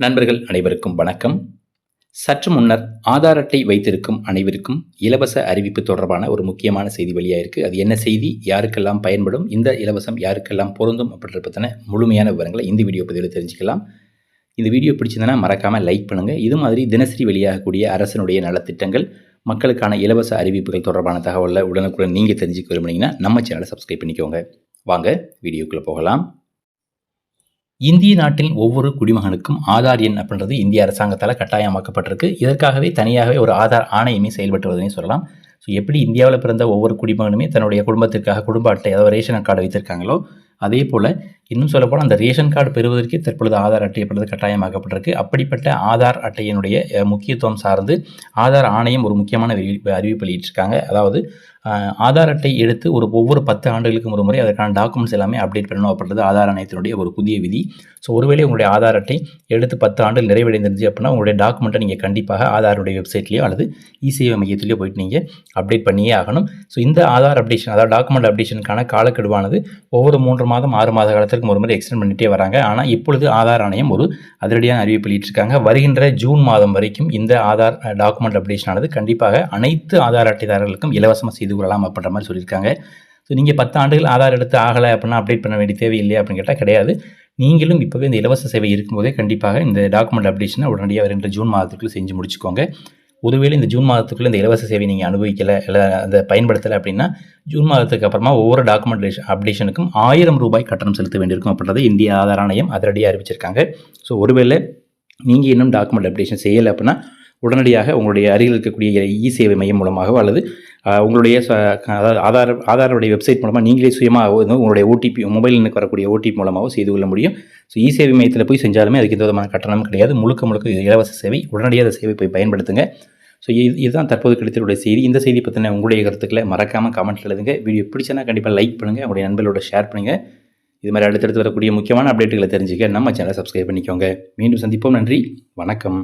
நண்பர்கள் அனைவருக்கும் வணக்கம். சற்று முன்னர் ஆதார் அட்டை வைத்திருக்கும் அனைவருக்கும் இலவச அறிவிப்பு தொடர்பான ஒரு முக்கியமான செய்தி வெளியாயிருக்கு. அது என்ன செய்தி? யாருக்கெல்லாம் பயன்படும்? இந்த இலவசம் யாருக்கெல்லாம் பொருந்தும்? அப்படின்ற பற்றின முழுமையான விவரங்களை இந்த வீடியோ பதிவில் தெரிஞ்சுக்கலாம். இந்த வீடியோ பிடிச்சிருந்தனா மறக்காமல் லைக் பண்ணுங்கள் இது மாதிரி தினசரி வெளியாகக்கூடிய அரசனுடைய நலத்திட்டங்கள் மக்களுக்கான இலவச அறிவிப்புகள் தொடர்பான தகவலை உடனுக்குடன் நீங்கள் தெரிஞ்சுக்க விரும்புனீங்கன்னா நம்ம சேனலை சப்ஸ்கிரைப் பண்ணிக்கோங்க. வாங்க வீடியோக்குள்ளே போகலாம். இந்திய நாட்டின் ஒவ்வொரு குடிமகனுக்கும் ஆதார் எண் அப்படின்றது இந்திய அரசாங்கத்தால் கட்டாயமாக்கப்பட்டிருக்கு. இதற்காகவே தனியாகவே ஒரு ஆதார் ஆணையமே செயல்பட்டு வருதுன்னு சொல்லலாம். ஸோ எப்படி இந்தியாவில் பிறந்த ஒவ்வொரு குடிமகனுமே தன்னுடைய குடும்பத்திற்காக குடும்ப அட்டை அதாவது ரேஷன் கார்டு வைத்திருக்காங்களோ அதே போல் இன்னும் சொல்லப்போனால் அந்த ரேஷன் கார்டு பெறுவதற்கே தற்பொழுது ஆதார் அட்டை அப்படின்றது கட்டாயமாக்கப்பட்டிருக்கு. அப்படிப்பட்ட ஆதார் அட்டையினுடைய முக்கியத்துவம் சார்ந்து ஆதார் ஆணையம் ஒரு முக்கியமான அறிவிப்பு அறிவிப்பு வெளியிட்டிருக்காங்க. அதாவது ஆதார் அட்டை எடுத்து ஒரு ஒவ்வொரு பத்து ஆண்டுகளுக்கும் ஒரு முறை அதற்கான டாக்குமெண்ட்ஸ் எல்லாமே அப்டேட் பண்ணணும் அப்படின்றது ஆதார் ஆணையத்தினுடைய ஒரு புதிய விதி. ஸோ ஒருவேளை உங்களுடைய ஆதார் அட்டை எடுத்து பத்து ஆண்டு நிறைவடைந்திருந்துச்சு அப்படின்னா உங்களுடைய டாக்குமெண்ட்டை நீங்கள் கண்டிப்பாக ஆதாருடைய வெப்சைட்லேயோ அல்லது இசேவை மையத்திலேயோ போயிட்டு நீங்கள் அப்டேட் பண்ணியே ஆகணும். ஸோ இந்த ஆதார் அப்டேஷன் அதாவது டாக்குமெண்ட் அப்டேஷனுக்கான காலக்கெடுவானது ஒவ்வொரு மூன்று மாதம் ஆறு மாத காலத்தில் வருஷத்துக்கு ஒரு முறை எக்ஸ்டெண்ட் பண்ணிட்டே வராங்க. ஆனால் இப்பொழுது ஆதார் ஆணையம் ஒரு அதிரடியான அறிவிப்பு வெளியிட்டிருக்காங்க. வருகின்ற ஜூன் மாதம் வரைக்கும் இந்த ஆதார் டாக்குமெண்ட் அப்டேஷன் ஆனது கண்டிப்பாக அனைத்து ஆதார் அட்டைதாரர்களுக்கும் இலவசமாக செய்து கொள்ளலாம் அப்படின்ற மாதிரி சொல்லியிருக்காங்க. ஸோ நீங்கள் பத்து ஆண்டுகள் ஆதார் எடுத்து ஆகலை அப்படின்னா அப்டேட் பண்ண வேண்டிய தேவையில்லையா அப்படின்னு கேட்டால் கிடையாது. நீங்களும் இப்போவே இந்த இலவச சேவை இருக்கும்போதே கண்டிப்பாக இந்த டாக்குமெண்ட் அப்டேஷனை உடனடியாக வருகின்ற ஜூன் மாதத்துக்குள்ளே செஞ்சு முடிச்சுக்கோங்க. ஒருவேளை இந்த ஜூன் மாதத்துக்குள்ளே இந்த இலவச சேவை நீங்கள் அனுபவிக்கலை இல்லை அதை பயன்படுத்தலை அப்படின்னா ஜூன் மாதத்துக்கு அப்புறமா ஒவ்வொரு டாக்குமெண்டேஷன் அப்டேஷனுக்கும் ஆயிரம் ரூபாய் கட்டணம் செலுத்த வேண்டியிருக்கும் அப்படின்றத இந்திய ஆதார ஆணையம் அதிரடியாக அறிவிச்சிருக்காங்க. ஸோ ஒருவேளை நீங்கள் இன்னும் டாக்குமெண்ட் அப்டேஷன் செய்யலை அப்படின்னா உடனடியாக உங்களுடைய அருகில் இருக்கக்கூடிய இ சேவை மையம் மூலமாகவோ அல்லது உங்களுடைய அதாவது ஆதார் ஆதாருடைய வெப்சைட் மூலமாக நீங்களே சுயமாக உங்களுடைய ஓடிபி மொபைல் எண்ணுக்கு வரக்கூடிய ஓடிபி மூலமாகவும் செய்து கொள்ள முடியும். ஸோ இ சேவை மையத்தில் போய் செஞ்சாலுமே அதுக்கு எந்த விதமான கட்டணம் கிடையாது. முழுக்க முழுக்க இது இலவச சேவை. உடனடியாக அந்த சேவை போய் பயன்படுத்துங்க. ஸோ இது இதுதான் தற்போது கிடைத்தருடைய செய்தி. இந்த செய்தி பற்றின உங்களுடைய கருத்துக்களை மறக்காமல் கமெண்ட்டில் எழுதுங்க. வீடியோ பிடிச்சனா கண்டிப்பாக லைக் பண்ணுங்கள் உங்களுடைய நண்பர்களோட ஷேர் பண்ணுங்கள் இது மாதிரி அடுத்தடுத்து வரக்கூடிய முக்கியமான அப்டேட்டுகளை தெரிஞ்சுக்க நம்ம சேனலை சப்ஸ்கிரைப் பண்ணிக்கோங்க. மீண்டும் சந்திப்போம். நன்றி. வணக்கம்.